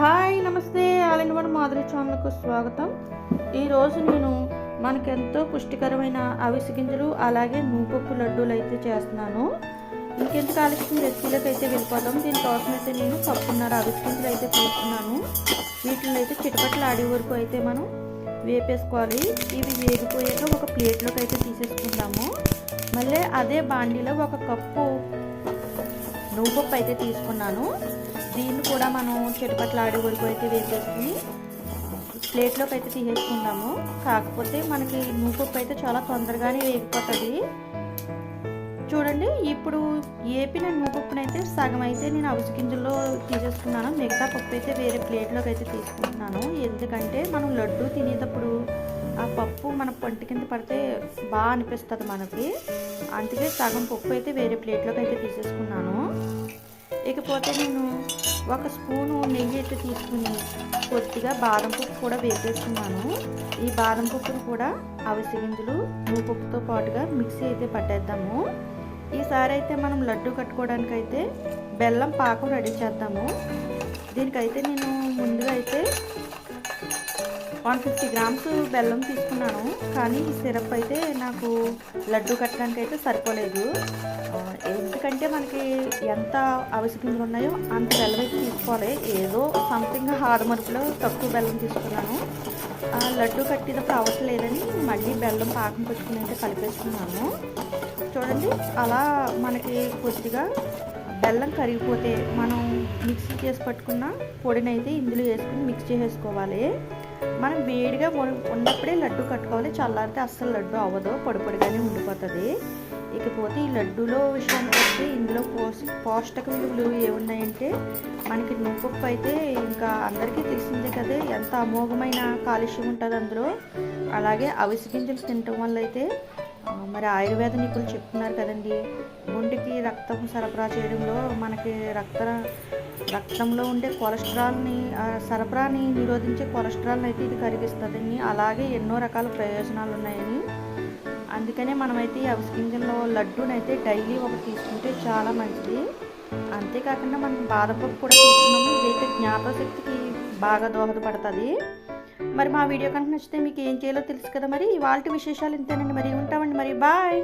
Hi నమస్తే. ఆలింగవన్ మాధురి ఛానల్కు స్వాగతం. ఈరోజు నేను మనకెంతో పుష్టికరమైన అవిసి గింజలు అలాగే నూపప్పు లడ్డూలు అయితే చేస్తున్నాను. ఇంకెందుకు ఆలస్యం రెసిపీలకు అయితే వెళ్ళిపోతాం దీనికోసం అయితే నేను పప్పున్నర అవిసి గింజలు అయితే తీసుకున్నాను. వీటిని అయితే చిటపట్లు ఆడే వరకు అయితే మనం వేపేసుకోవాలి. ఇవి వేగిపోయాక ఒక ప్లేట్లోకి అయితే తీసేసుకుందాము. మళ్ళీ అదే బాండీలో ఒక కప్పు నువ్వుపప్పు అయితే తీసుకున్నాను. దీన్ని కూడా మనం చెట్టుపట్ల ఆడి ఊరికి అయితే వేసేసుకుని ప్లేట్లోకి అయితే తీసేసుకుందాము. కాకపోతే మనకి నూపప్పు అయితే చాలా తొందరగానే వేగిపోతుంది. చూడండి ఇప్పుడు ఏపిన నువ్వుపప్పును అయితే సగం అయితే నేను అవిసి గింజల్లో తీసేసుకున్నాను. మిగతా పప్పు అయితే వేరే ప్లేట్లోకి అయితే తీసుకుంటున్నాను. ఎందుకంటే మనం లడ్డు తినేటప్పుడు ఆ పప్పు మన పంట కింద పడితే బాగా అనిపిస్తుంది మనకి. అందుకే సగం పప్పు అయితే వేరే ప్లేట్లోకి అయితే తీసేసుకున్నాను. ఇకపోతే నేను ఒక స్పూను నెయ్యి అయితే తీసుకుని కొద్దిగా బాదం పప్పు కూడా వేసేసుకున్నాను ఈ బాదం పప్పును కూడా అవిసి గింజలు నువ్వుపప్పుతో పాటుగా మిక్సీ అయితే పట్టేద్దాము. ఈసారి అయితే మనం లడ్డు కట్టుకోవడానికి అయితే బెల్లం పాకం రెడీ చేద్దాము. దీనికైతే నేను ముందుగా అయితే వన్ ఫిఫ్టీ గ్రామ్స్ బెల్లం తీసుకున్నాను. కానీ ఈ సిరప్ అయితే నాకు లడ్డు కట్టడానికి అయితే సరిపోలేదు ఎందుకంటే మనకి ఎంత అవసరం ఉన్నాయో అంత బెల్లం అయితే తీసుకోవాలి. ఏదో సంథింగ్ హార్మర్పులో తక్కువ బెల్లం తీసుకున్నాను. ఆ, లడ్డు కట్టినప్పుడు అవసరం లేదని మళ్ళీ బెల్లం పాకం పెట్టుకుని అయితే కలిపేస్తున్నాను చూడండి అలా మనకి కొద్దిగా బెల్లం కరిగిపోతే మనం మిక్సీ చేసి పట్టుకున్న పొడిని అయితే ఇందులో వేసుకుని మిక్స్ చేసేసుకోవాలి. మనం వేడిగా ఉన్నప్పుడే లడ్డు కట్టుకోవాలి. చల్లారితే అస్సలు లడ్డు అవ్వదు. పొడి పొడిగానే ఉండిపోతుంది. ఇకపోతే ఈ లడ్డూలో విషయానికి వస్తే ఇందులో పోష పోషక విలువలు ఏమున్నాయంటే మనకి నువ్వుపప్పు అయితే ఇంకా అందరికీ తెలిసిందే కదా ఎంత అమోఘమైన కాలుష్యం ఉంటుంది అందులో. అలాగే అవిసి గింజలు తినటం వల్ల అయితే మరి ఆయుర్వేద నిపుణులు చెప్తున్నారు కదండి. గుండెకి రక్తం సరఫరా చేయడంలో మనకి రక్త రక్తంలో ఉండే కొలెస్ట్రాల్ని సరఫరాని నిరోధించే కొలెస్ట్రాల్ని అయితే ఇది కరిగిస్తుందని అలాగే ఎన్నో రకాల ప్రయోజనాలు ఉన్నాయని అందుకనే మనమైతే ఈ అవిసి లడ్డూనైతే డైలీ ఒకటి తీసుకుంటే చాలా మంచిది. అంతేకాకుండా మనం బాదపప్పు కూడా తీసుకున్నాము. ఇదైతే జ్ఞాపశక్తికి బాగా దోహదపడుతుంది. మరి మా వీడియో కనుక నచ్చితే మీకు ఏం చేయాలో తెలుసు కదా మరి. వాళ్ళ విశేషాలు ఇంతేనండి మరి. ఉంటామండి మరి. బాయ్!